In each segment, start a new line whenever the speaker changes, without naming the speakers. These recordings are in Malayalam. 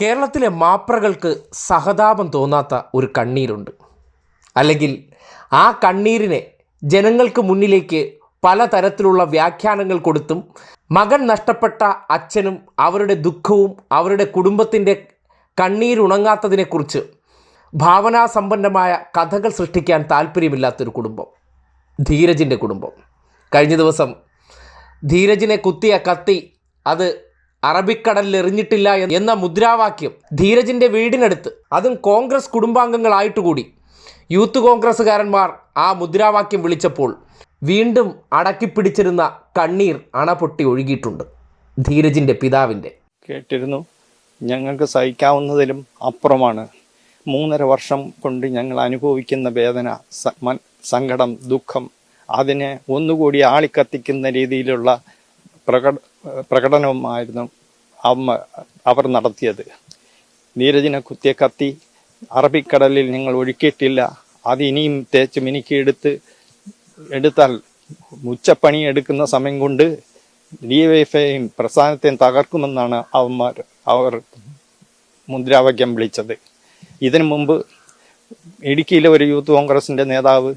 കേരളത്തിലെ മാപ്രകൾക്ക് സഹതാപം തോന്നാത്ത ഒരു കണ്ണീരുണ്ട്. അല്ലെങ്കിൽ ആ കണ്ണീരിനെ ജനങ്ങൾക്ക് മുന്നിലേക്ക് പലതരത്തിലുള്ള വ്യാഖ്യാനങ്ങൾ കൊടുത്തും മകൻ നഷ്ടപ്പെട്ട അച്ഛനും അവരുടെ ദുഃഖവും അവരുടെ കുടുംബത്തിന്റെ കണ്ണീരുണങ്ങാത്തതിനെക്കുറിച്ച് ഭാവനാസമ്പന്നമായ കഥകൾ സൃഷ്ടിക്കാൻ താല്പര്യമില്ലാത്തൊരു കുടുംബം. ധീരജിന്റെ കുടുംബം. കഴിഞ്ഞ ദിവസം ധീരജിനെ കുത്തിയ കത്തി അത് അറബിക്കടലിൽ എറിഞ്ഞിട്ടില്ല എന്ന മുദ്രാവാക്യം ധീരജിന്റെ വീടിനടുത്ത്. അതും കോൺഗ്രസ് കുടുംബാംഗങ്ങളായിട്ട് കൂടി യൂത്ത് കോൺഗ്രസ്സുകാരന്മാർ ആ മുദ്രാവാക്യം വിളിച്ചപ്പോൾ വീണ്ടും അടക്കിപ്പിടിച്ചിരുന്ന കണ്ണീർ അണപൊട്ടി ഒഴുകിയിട്ടുണ്ട് ധീരജിന്റെ പിതാവിന്റെ
കേട്ടിരുന്നു. ഞങ്ങൾക്ക് സഹിക്കാവുന്നതിലും അപ്പുറമാണ്. മൂന്നര വർഷം കൊണ്ട് ഞങ്ങൾ അനുഭവിക്കുന്ന വേദന സങ്കടം ദുഃഖം അതിനെ ഒന്നുകൂടി ആളിക്കത്തിക്കുന്ന രീതിയിലുള്ള പ്രകട പ്രകടനവുമായിരുന്നു അവർ നടത്തിയത്. നീരജിനെ കുത്തിയ കത്തി അറബിക്കടലിൽ ഞങ്ങൾ ഒഴുക്കിയിട്ടില്ല. അത് ഇനിയും തേച്ച് മിനുക്കിയെടുത്ത് എടുത്താൽ ഉച്ചപ്പണി എടുക്കുന്ന സമയം കൊണ്ട് ഡിവൈഫൈയും പ്രസ്ഥാനത്തെയും തകർക്കുമെന്നാണ് അവന്മാർ അവർ മുദ്രാവാക്യം വിളിച്ചത്. ഇതിനു മുമ്പ് ഇടുക്കിയിലെ ഒരു യൂത്ത് കോൺഗ്രസിന്റെ നേതാവ്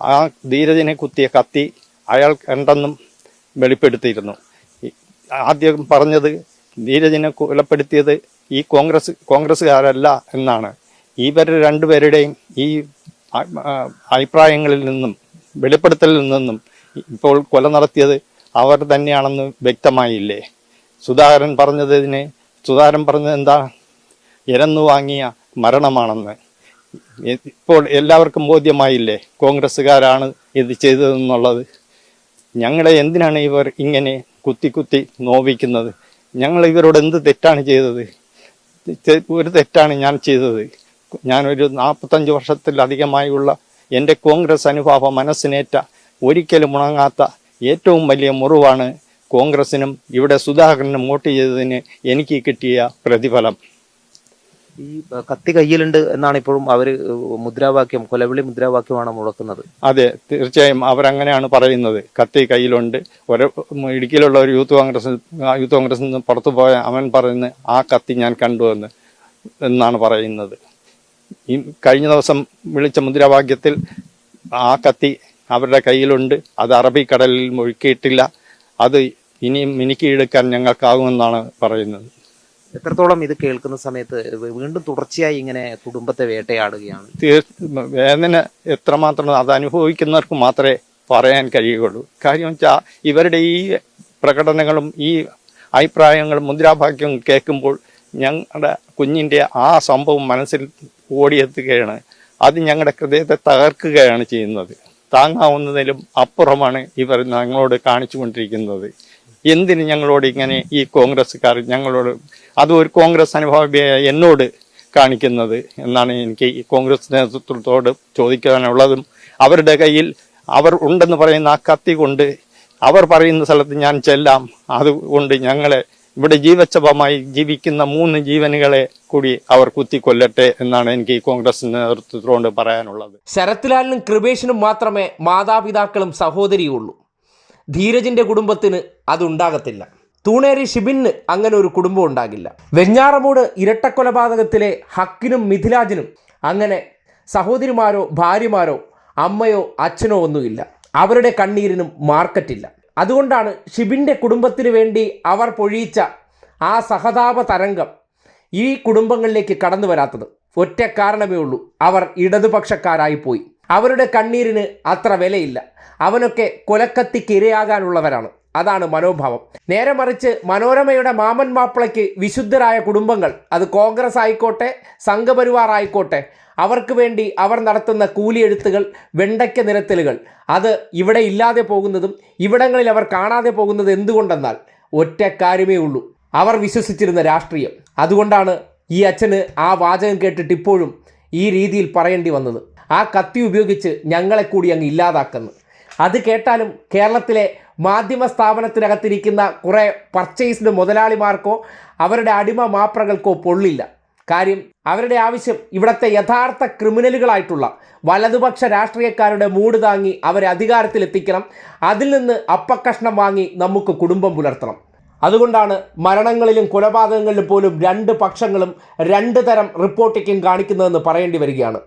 ആ ധീരജിനെ കുത്തിയ കത്തി അയാൾ കണ്ടെന്നും വെളിപ്പെടുത്തിയിരുന്നു. ആദ്യം പറഞ്ഞത് ധീരജിനെ കൊലപ്പെടുത്തിയത് ഈ കോൺഗ്രസ് കോൺഗ്രസ്സുകാരല്ല എന്നാണ്. ഇവർ രണ്ടുപേരുടെയും ഈ അഭിപ്രായങ്ങളിൽ നിന്നും വെളിപ്പെടുത്തലിൽ നിന്നും ഇപ്പോൾ കൊല നടത്തിയത് അവർ തന്നെയാണെന്ന് വ്യക്തമായില്ലേ? സുധാകരൻ പറഞ്ഞതിന് സുധാകരൻ പറഞ്ഞത് എന്താ? ഇരന്നു വാങ്ങിയ മരണമാണെന്ന്. ഇപ്പോൾ എല്ലാവർക്കും ബോധ്യമായില്ലേ? കോൺഗ്രസ്സുകാരാണ് ഇത് ചെയ്തതെന്നുള്ളത്. ഞങ്ങളെ എന്തിനാണ് ഇവർ ഇങ്ങനെ കുത്തി കുത്തി നോവിക്കുന്നത്. ഞങ്ങൾ ഇവരോട് എന്ത് തെറ്റാണ് ചെയ്തത്? ഒരു തെറ്റാണ് ഞാൻ ചെയ്തത്. ഞാനൊരു നാൽപ്പത്തഞ്ച് വർഷത്തിലധികമായുള്ള എന്റെ കോൺഗ്രസ് അനുഭാവ മനസ്സിനേറ്റ ഒരിക്കലും ഉണങ്ങാത്ത ഏറ്റവും വലിയ മുറിവാണ് കോൺഗ്രസിനും ഇവിടെ സുധാകരനും വോട്ട് ചെയ്തതിന് എനിക്ക് കിട്ടിയ പ്രതിഫലം.
ഈ കത്തി കയ്യിലുണ്ട് എന്നാണ് ഇപ്പോഴും അവർ മുദ്രാവാക്യം കൊലവിളി മുദ്രാവാക്യമാണ് മുഴക്കുന്നത്
അതെ തീർച്ചയായും അവരങ്ങനെയാണ് പറയുന്നത്. കത്തി കയ്യിലുണ്ട്. ഒരു ഇടുക്കിയിലുള്ള ഒരു യൂത്ത് കോൺഗ്രസ് യൂത്ത് കോൺഗ്രസിൽ നിന്ന് പുറത്തു പോയ അവൻ പറയുന്നത് ആ കത്തി ഞാൻ കണ്ടു എന്ന് എന്നാണ് പറയുന്നത്. ഈ കഴിഞ്ഞ ദിവസം വിളിച്ച മുദ്രാവാക്യത്തിൽ ആ കത്തി അവരുടെ കയ്യിലുണ്ട്. അത് അറബിക്കടലിൽ ഒഴുക്കിയിട്ടില്ല അത് ഇനിയും മിനുക്കിയെടുക്കാൻ ഞങ്ങൾക്കാകുമെന്നാണ് പറയുന്നത്.
എത്രത്തോളം ഇത് കേൾക്കുന്ന സമയത്ത് വീണ്ടും തുടർച്ചയായി ഇങ്ങനെ കുടുംബത്തെ വേട്ടയാടുകയാണ്?
വേദന എത്രമാത്രം അത് അനുഭവിക്കുന്നവർക്ക് മാത്രമേ പറയാൻ കഴിയുകയുള്ളൂ. കാര്യം വെച്ചാൽ ഇവരുടെ ഈ പ്രകടനങ്ങളും ഈ അഭിപ്രായങ്ങളും മുദ്രാവാക്യവും കേൾക്കുമ്പോൾ ഞങ്ങളുടെ കുഞ്ഞിന്റെ ആ സംഭവം മനസ്സിൽ ഓടിയെത്തുകയാണ്. അത് ഞങ്ങളുടെ ഹൃദയത്തെ തകർക്കുകയാണ് ചെയ്യുന്നത്. താങ്ങാവുന്നതിലും അപ്പുറമാണ് ഇവർ ഞങ്ങളോട് കാണിച്ചു കൊണ്ടിരിക്കുന്നത് എന്തിന് ഞങ്ങളോട് ഇങ്ങനെ ഈ കോൺഗ്രസ്സുകാർ ഞങ്ങളോട് അത് ഒരു കോൺഗ്രസ് അനുഭാവിയായ എന്നോട് കാണിക്കുന്നത് എന്നാണ് എനിക്ക് ഈ കോൺഗ്രസ് നേതൃത്വത്തോട് ചോദിക്കാനുള്ളതും അവരുടെ കയ്യിൽ അവർ ഉണ്ടെന്ന് പറയുന്ന ആ കത്തി കൊണ്ട് അവർ പറയുന്ന സ്ഥലത്ത് ഞാൻ ചെല്ലാം. അതുകൊണ്ട് ഞങ്ങളെ ഇവിടെ ജീവച്ഛപമായി ജീവിക്കുന്ന മൂന്ന് ജീവനുകളെ കൂടി അവർ കുത്തിക്കൊല്ലട്ടെ എന്നാണ് എനിക്ക് ഈ കോൺഗ്രസ് നേതൃത്വത്തോട് പറയാനുള്ളത്.
ശരത്ലാലിനും കൃപേഷിനും മാത്രമേ മാതാപിതാക്കളും സഹോദരിയും ഉള്ളൂ ധീരജിന്റെ കുടുംബത്തിന് അതുണ്ടാകത്തില്ല. തൂണേരി ഷിബിന് അങ്ങനെ ഒരു കുടുംബം ഉണ്ടാകില്ല. വെഞ്ഞാറമൂട് ഇരട്ടക്കൊലപാതകത്തിലെ ഹക്കിനും മിഥിലാജിനും അങ്ങനെ സഹോദരിമാരോ ഭാര്യമാരോ അമ്മയോ അച്ഛനോ ഒന്നുമില്ല. അവരുടെ കണ്ണീരിനും മാർക്കറ്റില്ല. അതുകൊണ്ടാണ് ഷിബിന്റെ കുടുംബത്തിന് വേണ്ടി അവർ പൊഴിയിച്ച ആ സഹതാപ തരംഗം ഈ കുടുംബങ്ങളിലേക്ക് കടന്നു വരാത്തത് ഒറ്റ കാരണമേ ഉള്ളൂ. അവർ ഇടതുപക്ഷക്കാരായി പോയി. അവരുടെ കണ്ണീരിന് അത്ര വിലയില്ല. അവനൊക്കെ കൊലക്കത്തിക്ക് ഇരയാകാനുള്ളവരാണ്. അതാണ് മനോഭാവം. നേരെ മറിച്ച് മനോരമയുടെ മാമൻ മാപ്പിളയ്ക്ക് വിശുദ്ധരായ കുടുംബങ്ങൾ അത് കോൺഗ്രസ് ആയിക്കോട്ടെ സംഘപരിവാർ ആയിക്കോട്ടെ അവർക്ക് വേണ്ടി അവർ നടത്തുന്ന കൂലിയെഴുത്തുകൾ വെണ്ടയ്ക്ക നിരത്തലുകൾ അത് ഇവിടെ ഇല്ലാതെ പോകുന്നതും ഇവിടങ്ങളിൽ അവർ കാണാതെ പോകുന്നത് എന്തുകൊണ്ടെന്നാൽ ഒറ്റ കാര്യമേ ഉള്ളൂ. അവർ വിശ്വസിച്ചിരുന്ന രാഷ്ട്രീയം. അതുകൊണ്ടാണ് ഈ അച്ഛന് ആ വാചകം കേട്ടിട്ട് ഇപ്പോഴും ഈ രീതിയിൽ പറയേണ്ടി വന്നത്. ആ കത്തി ഉപയോഗിച്ച് ഞങ്ങളെ കൂടി അങ്ങ് ഇല്ലാതാക്കുന്നു. അത് കേട്ടാലും കേരളത്തിലെ മാധ്യമ സ്ഥാപനത്തിനകത്തിരിക്കുന്ന കുറേ പർച്ചേസ്ഡ് മുതലാളിമാർക്കോ അവരുടെ അടിമ മാപ്രകൾക്കോ പൊള്ളില്ല. കാര്യം അവരുടെ ആവശ്യം ഇവിടുത്തെ യഥാർത്ഥ ക്രിമിനലുകളായിട്ടുള്ള വലതുപക്ഷ രാഷ്ട്രീയക്കാരുടെ മൂട് താങ്ങി അവരെ അധികാരത്തിലെത്തിക്കണം. അതിൽ നിന്ന് അപ്പക്കഷ്ണം വാങ്ങി നമുക്ക് കുടുംബം പുലർത്തണം. അതുകൊണ്ടാണ് മരണങ്ങളിലും കൊലപാതകങ്ങളിലും പോലും രണ്ട് പക്ഷങ്ങളും രണ്ട് തരം റിപ്പോർട്ടിക്കും കാണിക്കുന്നതെന്ന് പറയേണ്ടി വരികയാണ്.